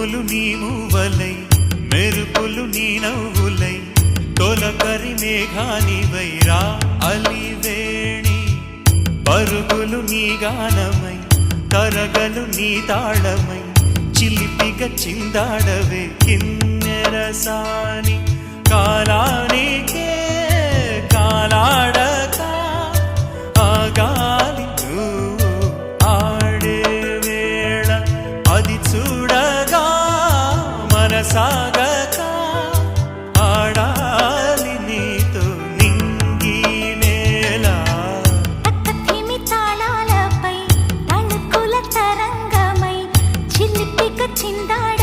మెరుపులు నీ మూవలై మెరుపులు నీ నవ్వులై తొలకరి మేఘానివై రా అలివేణి. పరుగులు నీ గానమై తరగలు నీ తాళమై చిలిపిక చిందాడవే కిన్నెరసాని కాలానికే కాలాడక ఆడే వేళ. అది చూడ సాగక ఆడాలి నీతో నింగి నేల. అతకిమి తరంగమై చిల్లిపిక చిందాడి